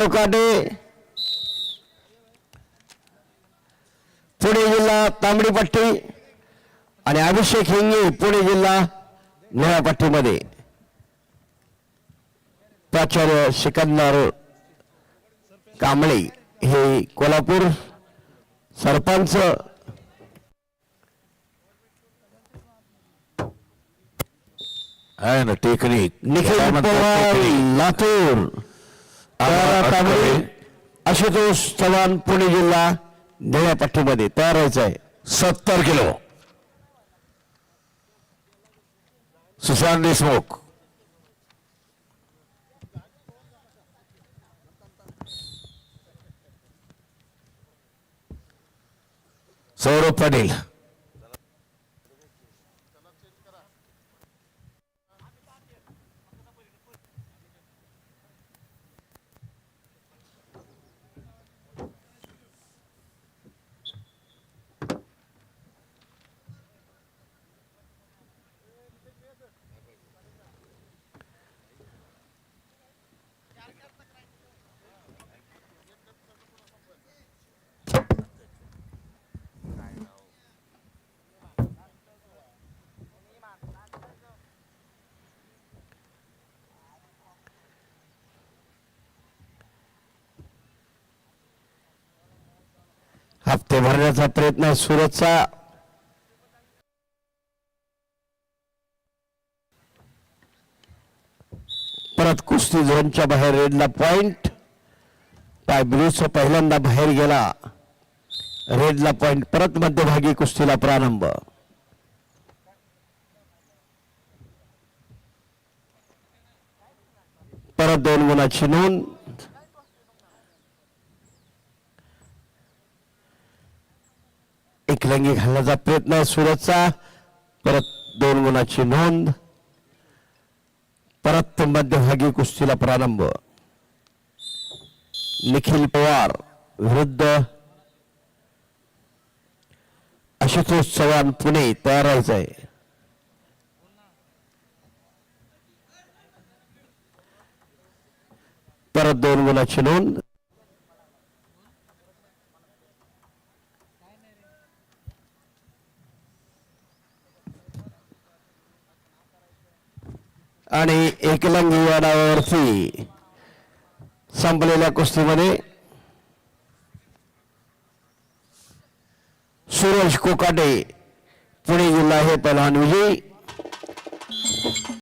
कोकाटे पुणे जिल्हा तांबडी पट्टी आणि अभिषेक हिंगे पुणे जिल्हा पट्टीमध्ये प्राचार्य सिकंदर कांबळे हे कोल्हापूर सरपंच. आहे ना टेक्निक. निखिल पवार? लातूर. आशुतोष चव्हाण पुणे जिल्हा निळ्या पट्टीमध्ये तयार व्हायचं आहे. सत्तर किलो. सुशांत देशमुख. सौरभ पाटील. भरण्याचा प्रयत्न सुरतचा. परत कुस्ती झोनच्या बाहेर रेडला पॉइंट. पाय ब्लूचा पहिल्यांदा बाहेर गेला. रेडला पॉइंट परत मध्यभागी कुस्तीला प्रारंभ. परत दोन गुणाची नोंद. एकलंगी घालण्याचा प्रयत्न आहे सुरतचा. परत दोन गुणाची नोंद. परत मध्यभागी कुस्तीला प्रारंभ. निखिल पवार विरुद्ध आशुतोष चव्हाण पुणे तयार व्हायचं आहे परत दोन गुणाची नोंद. आणि एकलंगी या डावावरती संपलेल्या कुस्तीमध्ये सुरेश कोकाटे पुणे जिल्हा हे पहिलवान विजयी.